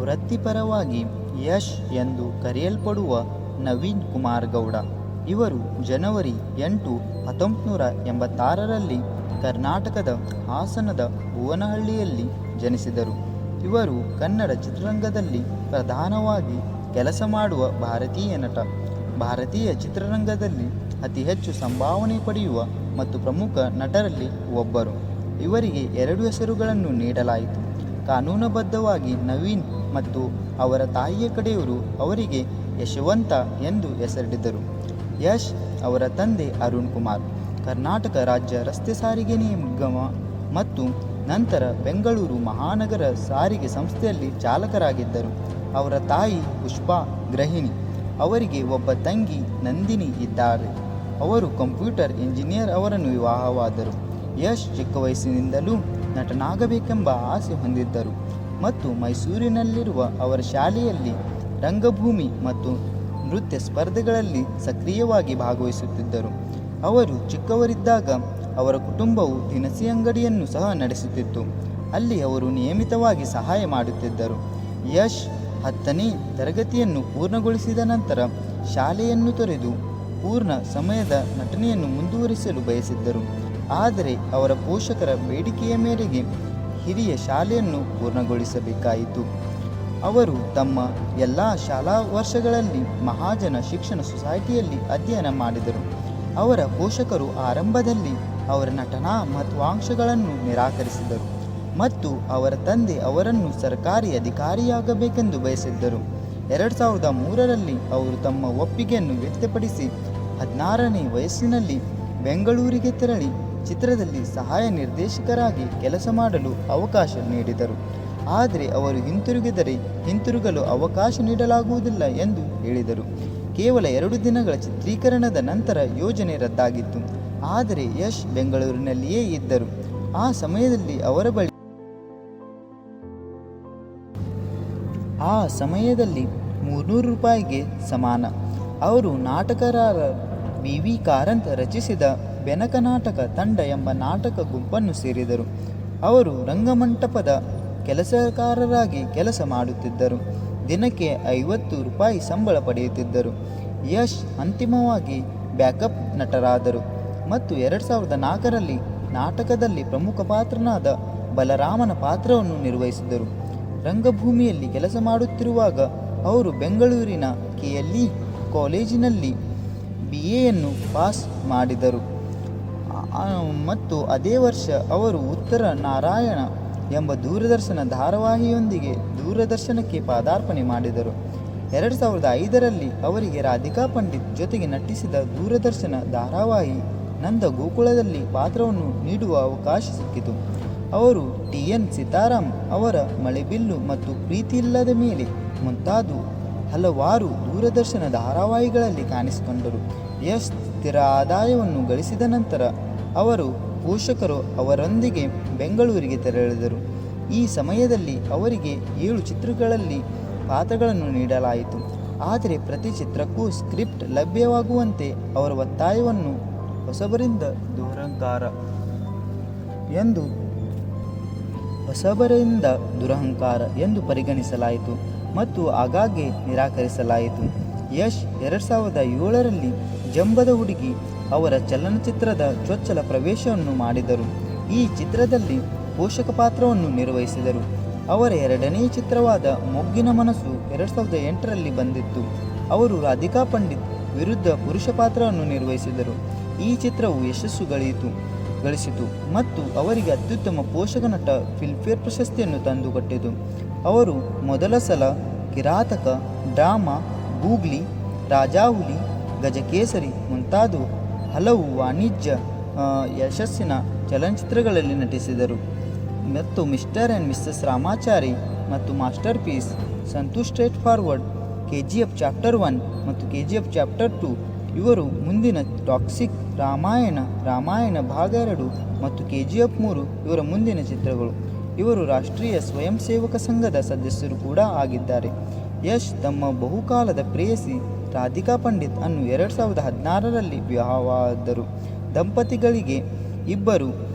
ವೃತ್ತಿಪರವಾಗಿ ಯಶ್ ಎಂದು ಕರೆಯಲ್ಪಡುವ ನವೀನ್ ಕುಮಾರ್ ಗೌಡ ಇವರು ಜನವರಿ ಎಂಟು ಹತ್ತೊಂಬತ್ತು ನೂರ ಎಂಬತ್ತಾರರಲ್ಲಿ ಕರ್ನಾಟಕದ ಹಾಸನದ ಭುವನಹಳ್ಳಿಯಲ್ಲಿ ಜನಿಸಿದರು. ಇವರು ಕನ್ನಡ ಚಿತ್ರರಂಗದಲ್ಲಿ ಪ್ರಧಾನವಾಗಿ ಕೆಲಸ ಮಾಡುವ ಭಾರತೀಯ ನಟ. ಭಾರತೀಯ ಚಿತ್ರರಂಗದಲ್ಲಿ ಅತಿ ಹೆಚ್ಚು ಸಂಭಾವನೆ ಪಡೆಯುವ ಮತ್ತು ಪ್ರಮುಖ ನಟರಲ್ಲಿ ಒಬ್ಬರು. ಇವರಿಗೆ ಎರಡು ಹೆಸರುಗಳನ್ನು ನೀಡಲಾಯಿತು. ಕಾನೂನುಬದ್ಧವಾಗಿ ನವೀನ್ ಮತ್ತು ಅವರ ತಾಯಿಯ ಕಡೆಯವರು ಅವರಿಗೆ ಯಶವಂತ ಎಂದು ಹೆಸರಿಡಿದರು ಯಶ್ ಅವರ ತಂದೆ ಅರುಣ್ ಕುಮಾರ್. ಕರ್ನಾಟಕ ರಾಜ್ಯ ರಸ್ತೆ ಸಾರಿಗೆ ನಿಗಮ ಮತ್ತು ನಂತರ ಬೆಂಗಳೂರು ಮಹಾನಗರ ಸಾರಿಗೆ ಸಂಸ್ಥೆಯಲ್ಲಿ ಚಾಲಕರಾಗಿದ್ದರು. ಅವರ ತಾಯಿ ಪುಷ್ಪಾ ಗೃಹಿಣಿ. ಅವರಿಗೆ ಒಬ್ಬ ತಂಗಿ ನಂದಿನಿ ಇದ್ದಾರೆ. ಅವರು ಕಂಪ್ಯೂಟರ್ ಇಂಜಿನಿಯರ್ ಅವರನ್ನು ವಿವಾಹವಾದರು. ಯಶ್ ಚಿಕ್ಕ ವಯಸ್ಸಿನಿಂದಲೂ ನಟನಾಗಬೇಕೆಂಬ ಆಸೆ ಹೊಂದಿದ್ದರು. ಮತ್ತು ಮೈಸೂರಿನಲ್ಲಿರುವ ಅವರ ಶಾಲೆಯಲ್ಲಿ ರಂಗಭೂಮಿ ಮತ್ತು ನೃತ್ಯ ಸ್ಪರ್ಧೆಗಳಲ್ಲಿ ಸಕ್ರಿಯವಾಗಿ ಭಾಗವಹಿಸುತ್ತಿದ್ದರು. ಅವರು ಚಿಕ್ಕವರಿದ್ದಾಗ ಅವರ ಕುಟುಂಬವು ದಿನಸಿ ಅಂಗಡಿಯನ್ನು ಸಹ ನಡೆಸುತ್ತಿತ್ತು. ಅಲ್ಲಿ ಅವರು ನಿಯಮಿತವಾಗಿ ಸಹಾಯ ಮಾಡುತ್ತಿದ್ದರು. ಯಶ್ ಹತ್ತನೇ ತರಗತಿಯನ್ನು ಪೂರ್ಣಗೊಳಿಸಿದ ನಂತರ ಶಾಲೆಯನ್ನು ತೊರೆದು ಪೂರ್ಣ ಸಮಯದ ನಟನೆಯನ್ನು ಮುಂದುವರಿಸಲು ಬಯಸಿದ್ದರು. ಆದರೆ ಅವರ ಪೋಷಕರ ಬೇಡಿಕೆಯ ಮೇರೆಗೆ ಹಿರಿಯ ಶಾಲೆಯನ್ನು ಪೂರ್ಣಗೊಳಿಸಬೇಕಾಯಿತು. ಅವರು ತಮ್ಮ ಎಲ್ಲ ಶಾಲಾ ವರ್ಷಗಳಲ್ಲಿ ಮಹಾಜನ ಶಿಕ್ಷಣ ಸೊಸೈಟಿಯಲ್ಲಿ ಅಧ್ಯಯನ ಮಾಡಿದರು. ಅವರ ಪೋಷಕರು ಆರಂಭದಲ್ಲಿ ಅವರ ನಟನಾ ಮಹತ್ವಾಂಕ್ಷೆಗಳನ್ನು ನಿರಾಕರಿಸಿದರು ಮತ್ತು ಅವರ ತಂದೆ ಅವರನ್ನು ಸರ್ಕಾರಿ ಅಧಿಕಾರಿಯಾಗಬೇಕೆಂದು ಬಯಸಿದ್ದರು. ಎರಡು ಸಾವಿರದ ಮೂರರಲ್ಲಿ ಅವರು ತಮ್ಮ ಒಪ್ಪಿಗೆಯನ್ನು ವ್ಯಕ್ತಪಡಿಸಿ ಹದಿನಾರನೇ ವಯಸ್ಸಿನಲ್ಲಿ ಬೆಂಗಳೂರಿಗೆ ತೆರಳಿ ಚಿತ್ರದಲ್ಲಿ ಸಹಾಯ ನಿರ್ದೇಶಕರಾಗಿ ಕೆಲಸ ಮಾಡಲು ಅವಕಾಶ ನೀಡಿದರು. ಆದರೆ ಅವರು ಹಿಂತಿರುಗಿದರೆ ಹಿಂತಿರುಗಲು ಅವಕಾಶ ನೀಡಲಾಗುವುದಿಲ್ಲ ಎಂದು ಹೇಳಿದರು. ಕೇವಲ ಎರಡು ದಿನಗಳ ಚಿತ್ರೀಕರಣದ ನಂತರ ಯೋಜನೆ ರದ್ದಾಗಿತ್ತು. ಆದರೆ ಯಶ್ ಬೆಂಗಳೂರಿನಲ್ಲಿಯೇ ಇದ್ದರು. ಆ ಸಮಯದಲ್ಲಿ ಅವರ ಬಳಿ ಆ ಸಮಯದಲ್ಲಿ ಮೂರ್ನೂರು ರೂಪಾಯಿಗೆ ಸಮಾನ. ಅವರು ನಾಟಕರಾರ ವಿ ವಿ ಕಾರಂತ್ ರಚಿಸಿದ ಬೆನಕ ನಾಟಕ ತಂಡ ಎಂಬ ನಾಟಕ ಗುಂಪನ್ನು ಸೇರಿದರು. ಅವರು ರಂಗಮಂಟಪದ ಕೆಲಸಕಾರರಾಗಿ ಕೆಲಸ ಮಾಡುತ್ತಿದ್ದರು. ದಿನಕ್ಕೆ ಐವತ್ತು ರೂಪಾಯಿ ಸಂಬಳ ಪಡೆಯುತ್ತಿದ್ದರು. ಯಶ್ ಅಂತಿಮವಾಗಿ ಬ್ಯಾಕಪ್ ನಟರಾದರು. ಮತ್ತು ಎರಡು ಸಾವಿರದ ನಾಲ್ಕರಲ್ಲಿ ನಾಟಕದಲ್ಲಿ ಪ್ರಮುಖ ಪಾತ್ರನಾದ ಬಲರಾಮನ ಪಾತ್ರವನ್ನು ನಿರ್ವಹಿಸಿದರು. ರಂಗಭೂಮಿಯಲ್ಲಿ ಕೆಲಸ ಮಾಡುತ್ತಿರುವಾಗ ಅವರು ಬೆಂಗಳೂರಿನ ಕೆ ಎಲ್ ಇ ಕಾಲೇಜಿನಲ್ಲಿ ಬಿ ಎಯನ್ನು ಪಾಸ್ ಮಾಡಿದರು. ಮತ್ತು ಅದೇ ವರ್ಷ ಅವರು ಉತ್ತರ ನಾರಾಯಣ ಎಂಬ ದೂರದರ್ಶನ ಧಾರಾವಾಹಿಯೊಂದಿಗೆ ದೂರದರ್ಶನಕ್ಕೆ ಪಾದಾರ್ಪಣೆ ಮಾಡಿದರು. ಎರಡು ಸಾವಿರದ ಐದರಲ್ಲಿ ಅವರಿಗೆ ರಾಧಿಕಾ ಪಂಡಿತ್ ಜೊತೆಗೆ ನಟಿಸಿದ ದೂರದರ್ಶನ ಧಾರಾವಾಹಿ ನಂದ ಗೋಕುಳದಲ್ಲಿ ಪಾತ್ರವನ್ನು ನೀಡುವ ಅವಕಾಶ ಸಿಕ್ಕಿತು. ಅವರು ಟಿ. ಎನ್. ಸೀತಾರಾಮ್ ಅವರ ಮಳೆಬಿಲ್ಲು ಮತ್ತು ಪ್ರೀತಿ ಇಲ್ಲದ ಮೇಲೆ ಮುಂತಾದ ಹಲವಾರು ದೂರದರ್ಶನ ಧಾರಾವಾಹಿಗಳಲ್ಲಿ ಕಾಣಿಸಿಕೊಂಡರು. ಯಶ್ ಸ್ಥಿರ ಆದಾಯವನ್ನು ಗಳಿಸಿದ ನಂತರ ಅವರು ಪೋಷಕರು ಅವರೊಂದಿಗೆ ಬೆಂಗಳೂರಿಗೆ ತೆರಳಿದರು. ಈ ಸಮಯದಲ್ಲಿ ಅವರಿಗೆ ಏಳು ಚಿತ್ರಗಳಲ್ಲಿ ಪಾತ್ರಗಳನ್ನು ನೀಡಲಾಯಿತು. ಆದರೆ ಪ್ರತಿ ಚಿತ್ರಕ್ಕೂ ಸ್ಕ್ರಿಪ್ಟ್ ಲಭ್ಯವಾಗುವಂತೆ ಅವರ ಒತ್ತಾಯವನ್ನು ಹೊಸಬರಿಂದ ದುರಹಂಕಾರ ಎಂದು ಹೊಸಬರಿಂದ ದುರಹಂಕಾರ ಎಂದು ಪರಿಗಣಿಸಲಾಯಿತು ಮತ್ತು ಆಗಾಗ್ಗೆ ನಿರಾಕರಿಸಲಾಯಿತು. ಯಶ್ ಎರಡು ಸಾವಿರದ ಏಳರಲ್ಲಿ ಜಂಬದ ಹುಡುಗಿ ಅವರ ಚಲನಚಿತ್ರದ ಚೊಚ್ಚಲ ಪ್ರವೇಶವನ್ನು ಮಾಡಿದರು. ಈ ಚಿತ್ರದಲ್ಲಿ ಪೋಷಕ ಪಾತ್ರವನ್ನು ನಿರ್ವಹಿಸಿದರು. ಅವರ ಎರಡನೇ ಚಿತ್ರವಾದ ಮೊಗ್ಗಿನ ಮನಸ್ಸು ಎರಡು ಸಾವಿರದ ಎಂಟರಲ್ಲಿ ಬಂದಿತ್ತು. ಅವರು ರಾಧಿಕಾ ಪಂಡಿತ್ ವಿರುದ್ಧ ಪುರುಷ ಪಾತ್ರವನ್ನು ನಿರ್ವಹಿಸಿದರು. ಈ ಚಿತ್ರವು ಯಶಸ್ಸು ಗಳಿಯಿತು ಗಳಿಸಿತು ಮತ್ತು ಅವರಿಗೆ ಅತ್ಯುತ್ತಮ ಪೋಷಕ ನಟ ಫಿಲ್ಮ್ಫೇರ್ ಪ್ರಶಸ್ತಿಯನ್ನು ತಂದುಕೊಟ್ಟಿತು. ಅವರು ಮೊದಲ ಸಲ ಕಿರಾತಕ, ಡ್ರಾಮಾ, ಗೂಗ್ಲಿ, ರಾಜಾಹುಲಿ, ಗಜಕೇಸರಿ ಮುಂತಾದ ಹಲವು ವಾಣಿಜ್ಯ ಯಶಸ್ಸಿನ ಚಲನಚಿತ್ರಗಳಲ್ಲಿ ನಟಿಸಿದರು. ಮತ್ತು ಮಿಸ್ಟರ್ ಆ್ಯಂಡ್ ಮಿಸ್ಸಸ್ ರಾಮಾಚಾರಿ ಮತ್ತು masterpiece Santhu straight forward K G F chapter one ಮತ್ತು K G F chapter two ಇವರು ಮುಂದಿನ ಟಾಕ್ಸಿಕ್ ರಾಮಾಯಣ ರಾಮಾಯಣ ಭಾಗ ಎರಡು ಮತ್ತು ಕೆ ಜಿ ಎಫ್ ಮೂರು ಇವರ ಮುಂದಿನ ಚಿತ್ರಗಳು. ಇವರು ರಾಷ್ಟ್ರೀಯ ಸ್ವಯಂ ಸೇವಕ ಸಂಘದ ಸದಸ್ಯರು ಕೂಡ ಆಗಿದ್ದಾರೆ. ಯಶ್ ತಮ್ಮ ಬಹುಕಾಲದ ಪ್ರೇಯಸಿ ರಾಧಿಕಾ ಪಂಡಿತ್ ಅನ್ನು ಎರಡು ಸಾವಿರದ ಹದಿನಾರರಲ್ಲಿ ವಿವಾಹವಾದರು. ದಂಪತಿಗಳಿಗೆ ಇಬ್ಬರು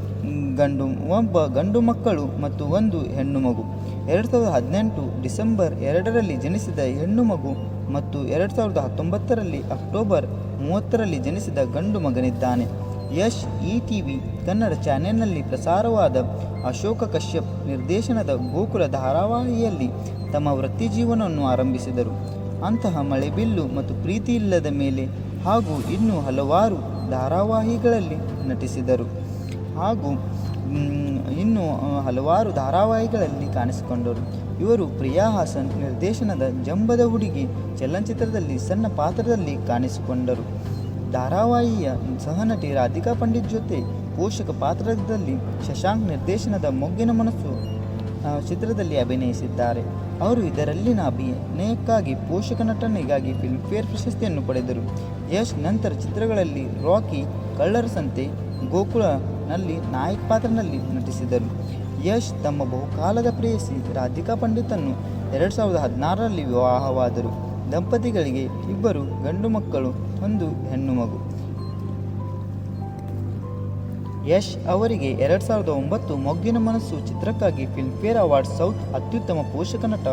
ಗಂಡು, ಒಬ್ಬ ಗಂಡು ಮಕ್ಕಳು ಮತ್ತು ಒಂದು ಹೆಣ್ಣು ಮಗು. ಎರಡು ಸಾವಿರದ ಹದಿನೆಂಟು ಡಿಸೆಂಬರ್ ಎರಡರಲ್ಲಿ ಜನಿಸಿದ ಹೆಣ್ಣು ಮಗು ಮತ್ತು ಎರಡು ಸಾವಿರದ ಹತ್ತೊಂಬತ್ತರಲ್ಲಿ ಅಕ್ಟೋಬರ್ ಮೂವತ್ತರಲ್ಲಿ ಜನಿಸಿದ ಗಂಡು ಮಗನಿದ್ದಾನೆ. Yash E T V Kannada ಚಾನೆಲ್ನಲ್ಲಿ ಪ್ರಸಾರವಾದ ಅಶೋಕ ಕಶ್ಯಪ್ ನಿರ್ದೇಶನದ ಗೋಕುಲ ಧಾರಾವಾಹಿಯಲ್ಲಿ ತಮ್ಮ ವೃತ್ತಿ ಜೀವನವನ್ನು ಆರಂಭಿಸಿದರು. ಅಂತಹ ಮಳೆಬಿಲ್ಲು ಮತ್ತು ಪ್ರೀತಿ ಇಲ್ಲದ ಮೇಲೆ ಹಾಗೂ ಇನ್ನೂ ಹಲವಾರು ಧಾರಾವಾಹಿಗಳಲ್ಲಿ ನಟಿಸಿದರು. ಹಾಗೂ ಇನ್ನೂ ಇನ್ನು ಹಲವಾರು ಧಾರಾವಾಹಿಗಳಲ್ಲಿ ಕಾಣಿಸಿಕೊಂಡರು. ಇವರು ಪ್ರಿಯಾ ಹಾಸನ್ ನಿರ್ದೇಶನದ ಜಂಬದ ಹುಡುಗಿ ಚಲನಚಿತ್ರದಲ್ಲಿ ಸಣ್ಣ ಪಾತ್ರದಲ್ಲಿ ಕಾಣಿಸಿಕೊಂಡರು. ಧಾರಾವಾಹಿಯ ಸಹನಟಿ ರಾಧಿಕಾ ಪಂಡಿತ್ ಜೊತೆ ಪೋಷಕ ಪಾತ್ರದಲ್ಲಿ ಶಶಾಂಕ್ ನಿರ್ದೇಶನದ ಮೊಗ್ಗಿನ ಮನಸ್ಸು ಚಿತ್ರದಲ್ಲಿ ಅಭಿನಯಿಸಿದ್ದಾರೆ. ಅವರು ಇದರಲ್ಲಿನ ಅಭಿನಯಕ್ಕಾಗಿ ಪೋಷಕ ನಟನೆಗಾಗಿ ಫಿಲ್ಮ್ಫೇರ್ ಪ್ರಶಸ್ತಿಯನ್ನು ಪಡೆದರು. ಯಶ್ ನಂತರ ಚಿತ್ರಗಳಲ್ಲಿ ರಾಕಿ ಕಳ್ಳರ ಸಂತೆ ಗೋಕುಲನಲ್ಲಿ ನಾಯಕ್ ಪಾತ್ರನಲ್ಲಿ ನಟಿಸಿದರು. ಯಶ್ ತಮ್ಮ ಬಹುಕಾಲದ ಪ್ರೇಯಸಿ ರಾಧಿಕಾ ಪಂಡಿತನ್ನು ಎರಡು ಸಾವಿರದ ಹದಿನಾರರಲ್ಲಿ ವಿವಾಹವಾದರು. ದಂಪತಿಗಳಿಗೆ ಇಬ್ಬರು ಗಂಡು ಮಕ್ಕಳು, ಒಂದು ಹೆಣ್ಣು ಮಗು. ಯಶ್ ಅವರಿಗೆ ಎರಡು ಸಾವಿರದ ಒಂಬತ್ತು ಮೊಗ್ಗಿನ ಮನಸ್ಸು ಚಿತ್ರಕ್ಕಾಗಿ ಫಿಲ್ಮ್ಫೇರ್ ಅವಾರ್ಡ್ ಸೌತ್ ಅತ್ಯುತ್ತಮ ಪೋಷಕ ನಟ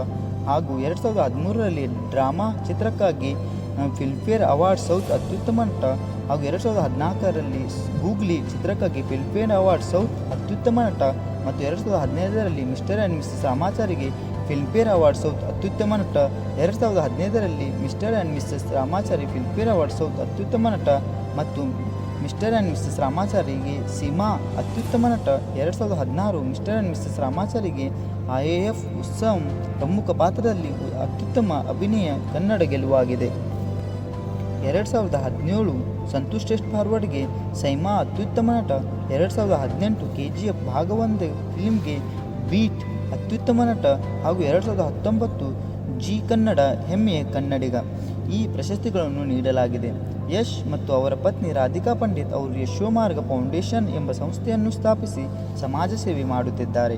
ಹಾಗೂ ಎರಡು ಸಾವಿರದ ಹದಿಮೂರರಲ್ಲಿ ಡ್ರಾಮಾ ಚಿತ್ರಕ್ಕಾಗಿ ಫಿಲ್ಮ್ಫೇರ್ ಅವಾರ್ಡ್ ಸೌತ್ ಅತ್ಯುತ್ತಮ ನಟ ಹಾಗೂ ಎರಡು ಸಾವಿರದ ಹದಿನಾಲ್ಕರಲ್ಲಿ ಗೂಗ್ಲಿ ಚಿತ್ರಕ್ಕಾಗಿ ಫಿಲ್ಮ್ಫೇರ್ ಅವಾರ್ಡ್ ಸೌತ್ ಅತ್ಯುತ್ತಮ ನಟ ಮತ್ತು ಎರಡು ಸಾವಿರದ ಹದಿನೈದರಲ್ಲಿ ಮಿಸ್ಟರ್ ಆ್ಯಂಡ್ ಮಿಸ್ ರಾಮಾಚಾರಿಗೆ ಫಿಲ್ಮ್ಫೇರ್ ಅವಾರ್ಡ್ ಸೌತ್ ಅತ್ಯುತ್ತಮ ನಟ ಎರಡು ಸಾವಿರದ ಹದಿನೈದರಲ್ಲಿ mister and mrs Ramachari Filmfare award south ಅತ್ಯುತ್ತಮ ನಟ ಮತ್ತು ಮಿಸ್ಟರ್ ಆ್ಯಂಡ್ ಮಿಸ್ಸಸ್ ರಾಮಾಚಾರಿಗೆ ಸೀಮಾ ಅತ್ಯುತ್ತಮ ನಟ ಎರಡು ಸಾವಿರದ ಹದಿನಾರು ಮಿಸ್ಟರ್ ಆ್ಯಂಡ್ ಮಿಸ್ಸಸ್ ರಾಮಾಚಾರಿಗೆ ಐ ಎ ಎಫ್ ಉತ್ಸವ್ ಪ್ರಮುಖ ಪಾತ್ರದಲ್ಲಿ ಅತ್ಯುತ್ತಮ ಅಭಿನಯ ಕನ್ನಡ ಗೆಲುವಾಗಿದೆ. ಎರಡು ಸಾವಿರದ ಹದಿನೇಳು ಸಂತೋಷ್ ಟೆಸ್ಟ್ ಫಾರ್ವರ್ಡ್ಗೆ ಸೈಮಾ ಅತ್ಯುತ್ತಮ ನಟ ಎರಡು ಸಾವಿರದ ಹದಿನೆಂಟು ಕೆ ಜಿ ಎಫ್ ಭಾಗವೊಂದು ಫಿಲ್ಮ್ಗೆ ಬೀಟ್ ಅತ್ಯುತ್ತಮ ನಟ ಹಾಗೂ ಎರಡು ಸಾವಿರದ ಹತ್ತೊಂಬತ್ತು ಜಿ ಕನ್ನಡ ಹೆಮ್ಮೆಯ ಕನ್ನಡಿಗ. ಈ ಪ್ರಶಸ್ತಿಗಳನ್ನು ನೀಡಲಾಗಿದೆ. ಯಶ್ ಮತ್ತು ಅವರ ಪತ್ನಿ ರಾಧಿಕಾ ಪಂಡಿತ್ ಅವರು ಯಶೋಮಾರ್ಗ ಫೌಂಡೇಶನ್ ಎಂಬ ಸಂಸ್ಥೆಯನ್ನು ಸ್ಥಾಪಿಸಿ ಸಮಾಜ ಸೇವೆ ಮಾಡುತ್ತಿದ್ದಾರೆ.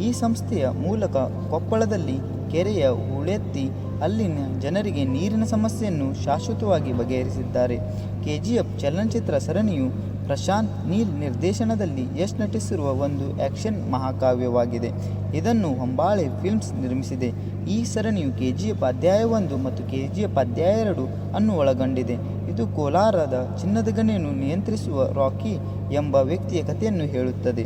ಈ ಸಂಸ್ಥೆಯ ಮೂಲಕ ಕೊಪ್ಪಳದಲ್ಲಿ ಕೆರೆಯ ಉಳೆತ್ತಿ ಅಲ್ಲಿನ ಜನರಿಗೆ ನೀರಿನ ಸಮಸ್ಯೆಯನ್ನು ಶಾಶ್ವತವಾಗಿ ಬಗೆಹರಿಸಿದ್ದಾರೆ. ಕೆ ಜಿ ಎಫ್ ಚಲನಚಿತ್ರ ಸರಣಿಯು ಪ್ರಶಾಂತ್ ನೀಲ್ ನಿರ್ದೇಶನದಲ್ಲಿ ಯಶ್ ನಟಿಸಿರುವ ಒಂದು ಆ್ಯಕ್ಷನ್ ಮಹಾಕಾವ್ಯವಾಗಿದೆ. ಇದನ್ನು ಹೊಂಬಾಳೆ ಫಿಲ್ಮ್ಸ್ ನಿರ್ಮಿಸಿದೆ. ಈ ಸರಣಿಯು ಕೆ ಜಿ ಎಫ್ ಅಧ್ಯಾಯ ಒಂದು ಮತ್ತು ಕೆ ಜಿ ಎಫ್ ಅಧ್ಯಾಯ ಎರಡು ಅನ್ನು ಒಳಗೊಂಡಿದೆ. ಇದು ಕೋಲಾರದ ಚಿನ್ನದ ಗಣಿಯನ್ನು ನಿಯಂತ್ರಿಸುವ ರಾಕಿ ಎಂಬ ವ್ಯಕ್ತಿಯ ಕಥೆಯನ್ನು ಹೇಳುತ್ತದೆ.